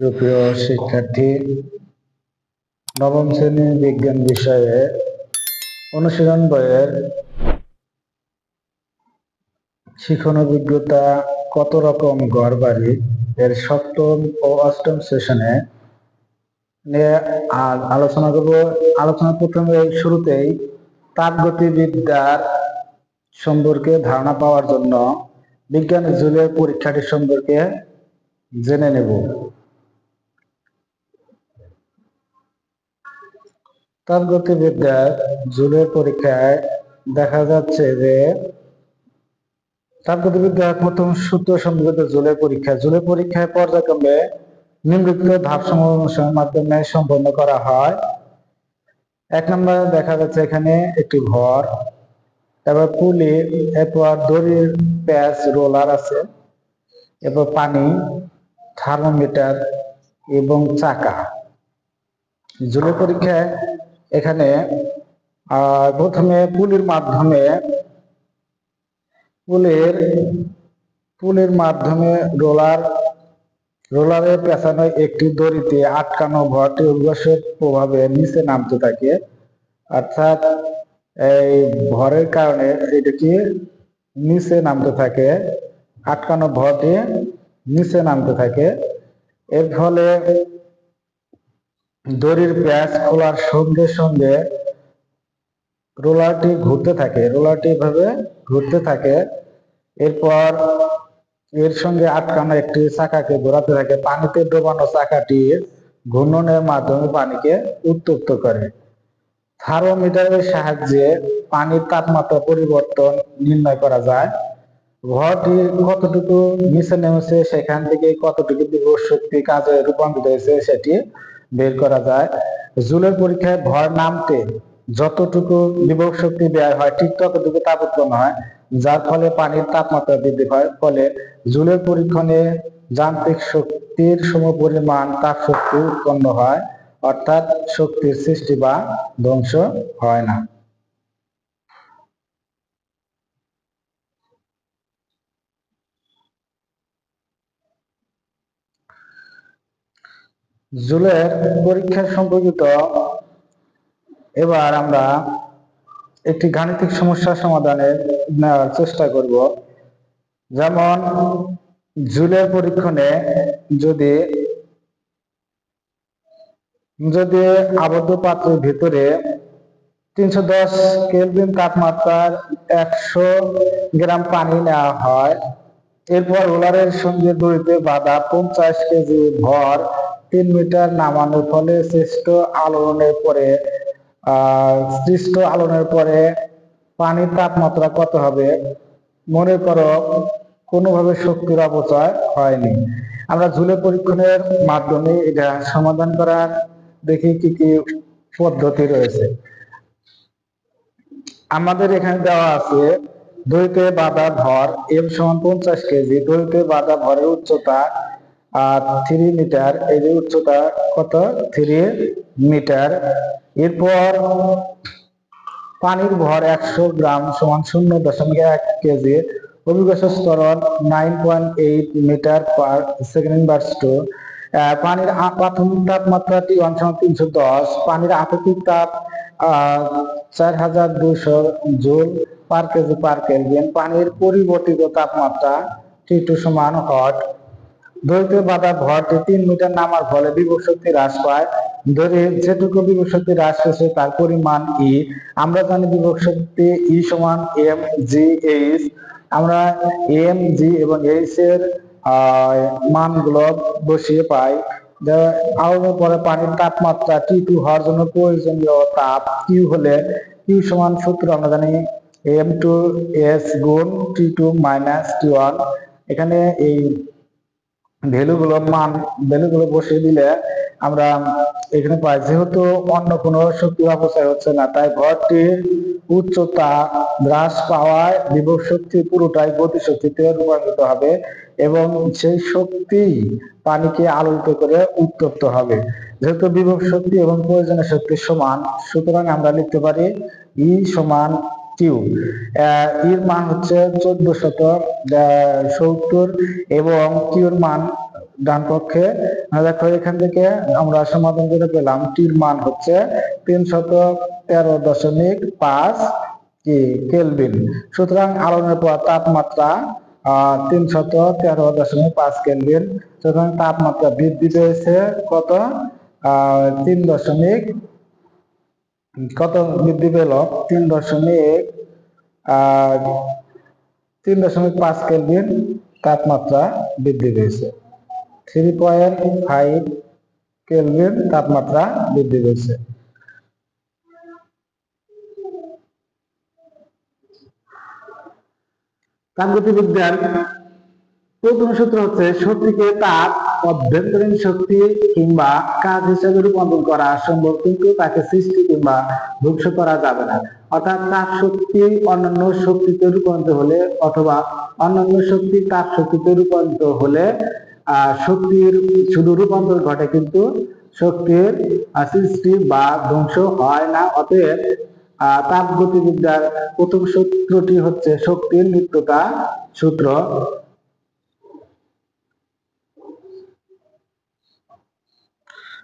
সুপ্রিয় শিক্ষার্থী, নবম শ্রেণির বিজ্ঞান বিষয়ে অনুশীলন বইয়ের শিখন অভিজ্ঞতা কত রকম ঘর বাড়ি এর সপ্তম ও অষ্টম সেশনে নিয়ে আলোচনা করব। আলোচনা প্রথমে শুরুতেই তাপগতিবিদ্যার সম্পর্কে ধারণা পাওয়ার জন্য বিজ্ঞান জুলের পরীক্ষাটি সম্পর্কে জেনে নেব। তাপগতিবিদ্যার জুলের পরীক্ষায় দেখা যাচ্ছে যে তাপগতিবিদ্যার প্রথম সূত্র সম্পর্কিত জুলের পরীক্ষা। জুলের পরীক্ষায় পর্যায়ক্রমে নিম্নলিখিত ধাপ সমস্যার মাধ্যমে সম্পন্ন করা হয়। এক নম্বরে দেখা যাচ্ছে এখানে একটি ঘর তারপর পুলি, এরপর দড়ির প্যাচ, রোলার আছে, এরপর পানি, থার্মোমিটার এবং চাকা। জুলের পরীক্ষায় এখানে প্রথমে পুলির মাধ্যমে, পুলের পুলের মাধ্যমে রোলার, রোলারে পেঁচানো একটি দড়িতে আটকানো ভরটি উদ্বাসের প্রভাবে নিচে নামতে থাকে। অর্থাৎ এই ভরের কারণে এটাকে নিচে নামতে থাকে, আটকানো ভরটি নিচে নামতে থাকে। এর ফলে দড়ির প্যাচ খোলার সঙ্গে সঙ্গে রোলারটি ঘুরতে থাকে, রোলারটি এভাবে ঘুরতে থাকে। এরপর এর সঙ্গে আটকানো একটি চাকাকে ঘোরাতে থাকে, পানিতে ডোবানো চাকাটি ঘূর্ণনের মাধ্যমে পানিকে উত্তপ্ত করে। থার্মোমিটারের সাহায্যে পানির তাপমাত্রা পরিবর্তন নির্ণয় করা যায়। ঘরটি কতটুকু নিচে নেমেছে, সেখান থেকে কতটুকু বিভব শক্তি কাজে রূপান্তরিত হয়েছে, সেটি বের করা যায়। জুলের পরীক্ষায় ভর নামতে যতটুকু বিভব শক্তি দেওয়া হয়, ঠিক ততটুকু তাপ উৎপন্ন হয়, যার ফলে পানির তাপমাত্রা বৃদ্ধি হয় ফলে জুলের পরীক্ষণে যান্ত্রিক শক্তির সম পরিমাণ তাপ শক্তি উৎপন্ন হয়, অর্থাৎ শক্তির সৃষ্টি বা ধ্বংস হয় না। জুলের পরীক্ষা সম্পর্কিত এবার আমরা একটি গাণিতিক সমস্যা সমাধানের নেওয়ার চেষ্টা করব। যেমন, জুলের পরীক্ষণে যদি যদি আবদ্ধ পাত্রের ভিতরে তিনশো দশ কেলভিন তাপমাত্রার একশো গ্রাম পানি নেওয়া হয়, এরপর রোলারের সঙ্গে দড়িতে বাঁধা পঞ্চাশ কেজি ভর তিন মিটার নামানোর ফলে সৃষ্ট আলোড়নের পরে সৃষ্ট আলোড়নের পরে পানির তাপমাত্রা কত হবে? মনে করো কোনোভাবে শক্তির অপচয় হয়নি। আমরা ঝুলে পরীক্ষণের মাধ্যমে এটা সমাধান করার দেখি কি কি পদ্ধতি রয়েছে। আমাদের এখানে দেওয়া আছে দড়িতে বাঁধা ভর, এম সমান পঞ্চাশ কেজি দড়িতে বাঁধা ভরের উচ্চতা আর থ্রি মিটার এই যে উচ্চতা কত? থ্রি মিটার এরপর পানির ভর একশো গ্রাম সমান শূন্য দশমিক এক কেজি অভিজ্ঞ স্তরণ nine point eight metre per second inverse two পানির প্রাথমিক তাপমাত্রাটি ওয়ান সমান তিনশো দশ। পানির আপেক্ষিক তাপ চার হাজার দুইশো joule per KG per kelvin পানির পরিবর্তিত তাপমাত্রা টি টু সমান হট। দড়িতে বাঁধা ভরটি তিন মিটার নামার ফলে বিভব শক্তি হ্রাস পায়। দড়ি যেটুকু বিভব শক্তি হ্রাস পেয়েছে, তার পরিমাণ ই। আমরা জানি বিভব শক্তি ই সমান এম জি এইচ। আমরা এম জি এবং এইচ এর মানগুলো বসিয়ে পাই। আলোর পরে পানির তাপমাত্রা টি টু হওয়ার জন্য প্রয়োজনীয় তাপ কিউ হলে কিউ সমান সূত্র আমরা জানি এম টু এস গুণ T two minus T one এখানে এই ভ্যালুগুলো মান ভ্যালুগুলো বসিয়ে দিলে আমরা এখানে পাই। যেহেতু অন্য কোনো শক্তি অপচয় হচ্ছে না, তাই ভরটির উচ্চতা হ্রাস পাওয়ায় বিভব শক্তি পুরোটাই গতি শক্তিতে রূপান্তরিত হবে এবং সেই শক্তি পানিকে আলোকিত করে উত্তপ্ত হবে। যেহেতু বিভব শক্তি এবং প্রয়োজনীয় শক্তি সমান, সুতরাং আমরা লিখতে পারি ই সমান কিউ। এর মান হচ্ছে চোদ্দ শত সত্তর এবং কিউর মান ডান পক্ষে। দেখো, এখান থেকে আমরা সমাধান করে পেলাম। টির মান হচ্ছে তিনশত তেরো দশমিক পাঁচ কি কেলভিন। সুতরাং আলোনের পর তাপমাত্রা, আহ তিনশত তেরো দশমিক পাঁচ কেলভিন। সুতরাং তাপমাত্রা বৃদ্ধি পেয়েছে কত? তিন দশমিক কত বৃদ্ধি পেল? তিন দশমিক, আর তিন দশমিক পাঁচ কেলভিন তাপমাত্রা বৃদ্ধি পেয়েছে। থ্রি পয়েন্ট ফাইভ কেলভিন তাপমাত্রা বৃদ্ধি পেয়েছে। তাপগতিবিদ্যার প্রথম সূত্র হচ্ছে শক্তিকে তাপ অভ্যন্তরীণ শক্তি কিংবা কাজ হিসেবে রূপান্তর করা সম্ভব কিন্তু তাকে সৃষ্টি কিংবা ধ্বংস করা যাবে না। অর্থাৎ তাপ শক্তি অন্যান্য শক্তিতে রূপান্তর হলে অথবা অন্যান্য শক্তি তাপ শক্তিতে রূপান্তর হলে শক্তির শুধু রূপান্তর ঘটে কিন্তু শক্তির সৃষ্টি বা ধ্বংস হয় না। অতএব আহ, তাপ গতিবিদ্যার প্রথম সূত্রটি হচ্ছে শক্তির নিত্যতা সূত্র।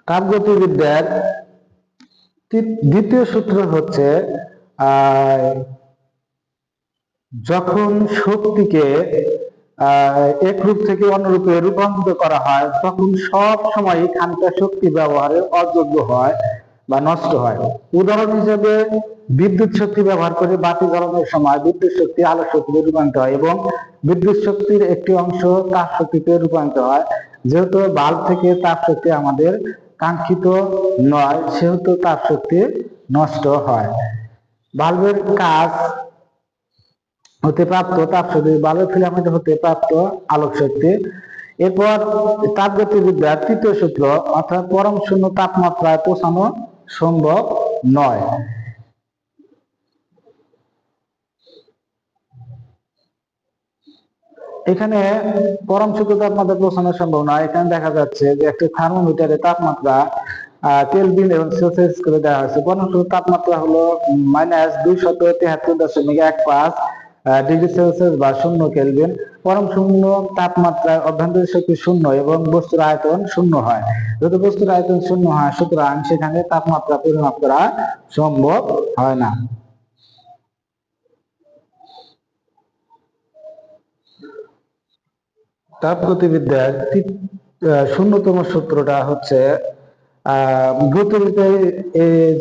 তাপগতিবিদ্যার দ্বিতীয় সূত্র হচ্ছে যখন শক্তিকে এক রূপ থেকে অন্য রূপে রূপান্তরিত করা হয়, তখন সব সময় খানিকটা শক্তি ব্যবহারের অযোগ্য হয় বা নষ্ট হয়। উদাহরণ হিসেবে বিদ্যুৎ শক্তি ব্যবহার করে বাতি জ্বালানোর সময় বিদ্যুৎ শক্তি আলো শক্তিতে রূপান্তরিত হয় এবং বিদ্যুৎ শক্তির একটি অংশ তাপ শক্তিতে রূপান্তরিত হয়। যেহেতু বাল্ব থেকে তাপ শক্তি আমাদের কাঙ্ক্ষিত নয়, সেহেতু তাপ শক্তি নষ্ট হয়। বাল্বের কাজ হতে প্রাপ্ত তাপ শক্তি, বাল্বের ফিলামেন্ট হতে প্রাপ্ত আলোক শক্তি। এরপর তাপগতিবিদ্যার তৃতীয় সূত্র, অর্থাৎ পরম শূন্য তাপমাত্রায় পৌঁছানো সম্ভব নয়। এখানে পরম শূন্য তাপমাত্রা পৌঁছানো সম্ভব নয় এখানে দেখা যাচ্ছে যে একটি থার্মোমিটারের তাপমাত্রা কেলভিন এবং সেলসিয়াস করে দেওয়া হয়েছে। পরম শূন্য তাপমাত্রা হলো মাইনাস দুইশত তেহাত্তর দশমিক এক পাঁচ ডিগ্রি সেলসিয়াস বা শূন্য কেলভিন পরম শূন্য তাপমাত্রায় অভ্যন্তরীণ শক্তি শূন্য এবং বস্তুর আয়তন শূন্য হয়। যদি বস্তুর আয়তন শূন্য হয়, সুতরাং সেখানে তাপমাত্রা পরিমাপ করা সম্ভব হয় না। তাপগতিবিদ্যার তি- আহ, শূন্যতম সূত্রটা হচ্ছে আহ গতিবিদ্যা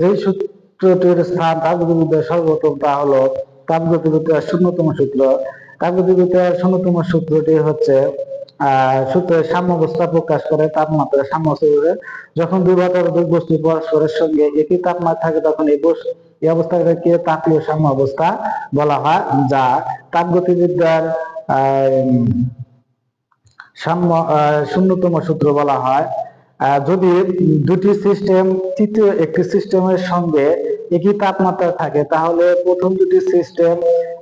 যে সূত্রটির স্থান তাপগতিবিদ্যার সর্বপ্রথম তা হলো তাপগতিবিদ্যার শূন্যতম সূত্র। তাপগতিবিদ্যার শূন্যতম সূত্রটি হচ্ছে আহ সূত্রের সাম্যাবস্থা প্রকাশ করে তাপমাত্রা সাম্যাবস্থা। যখন দুই বা ততোধিক বস্তু পরস্পরের সঙ্গে একই তাপমাত্রা থাকে তখন এই বস্তু এই অবস্থাটাকে তাপীয় সাম্যাবস্থা বলা হয় যা তাপগতিবিদ্যার আহ সাম্য শূন্যতম সূত্র বলা হয়। যদি দুটি সিস্টেম তৃতীয় একটি সিস্টেমের সঙ্গে একই তাপমাত্রা থাকে, তাহলে প্রথম দুটি সিস্টেম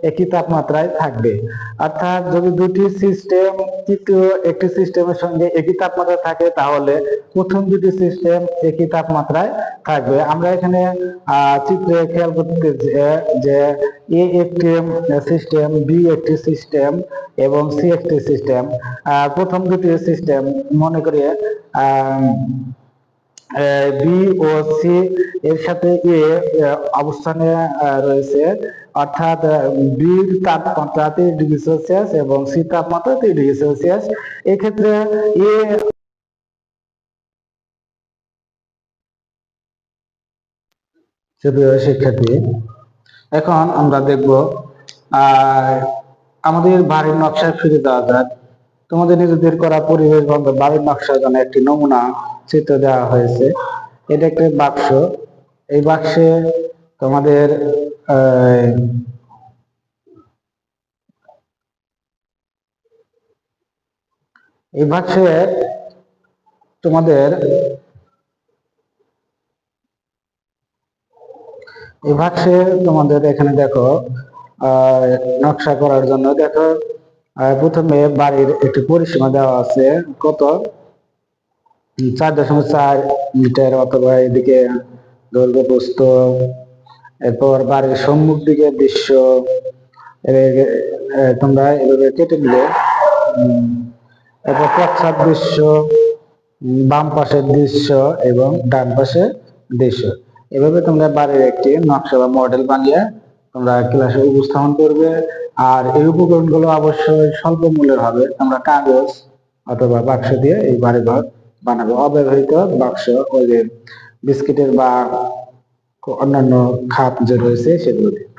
একই তাপমাত্রায় থাকবে। অর্থাৎ যদি দুটি সিস্টেম তৃতীয় একটি সিস্টেমের সঙ্গে একই তাপমাত্রায় থাকে, তাহলে প্রথম দুটি সিস্টেম একই তাপমাত্রায় থাকবে। আমরা এখানে চিত্রে খেয়াল করতে যে- যে এ একটি সিস্টেম বি একটি সিস্টেম এবং সি একটি সিস্টেম প্রথম দুটি সিস্টেম মনে করি বি ও সি এর সাথে এ অবস্থানে রয়েছে। অর্থাৎ বির তাপমাত্রা তিরিশ ডিগ্রি সেলসিয়াস এবং সি তাপমাত্রা তিরিশ ডিগ্রি সেলসিয়াস। এক্ষেত্রে এ শিক্ষার্থী, এখন আমরা দেখব আমাদের বাড়ির নকশায় ফিরে যাওয়া যাক। তোমাদের নিজেদের করা পরিবেশ বান্ধব বাড়ির নকশার জন্য একটি নমুনা চিত্র দেওয়া হয়েছে। এটা একটি বাক্স। এই বাক্সে তোমাদের এই বাক্সে তোমাদের এই বাক্সে তোমাদের এখানে দেখো আহ, নকশা করার জন্য দেখো প্রথমে বাড়ির একটি পরিসীমা দেওয়া আছে, কত? চার দশমিক চার মিটার অথবা এদিকে দৈর্ঘ্য প্রস্থ, এরপর বাড়ির সম্মুখ দিকে দৃশ্য তোমরা এভাবে কেটে দিলে এরপর প্রচ্ছদ দৃশ্য বাম পাশের দৃশ্য এবং ডান পাশে দৃশ্য। এভাবে তোমরা বাড়ির একটি নকশা বা মডেল বানিয়ে তোমরা ক্লাসে উপস্থাপন করবে। আর এই উপকরণগুলো অবশ্যই স্বল্প মূল্যের হবে। আমরা কাগজ অথবা বাক্স দিয়ে এই বাড়িঘর বানাবো। অব্যবহৃত বাক্স, ওই যে বিস্কিটের বা অন্যান্য খাপ যে রয়েছে সেগুলো দিয়ে।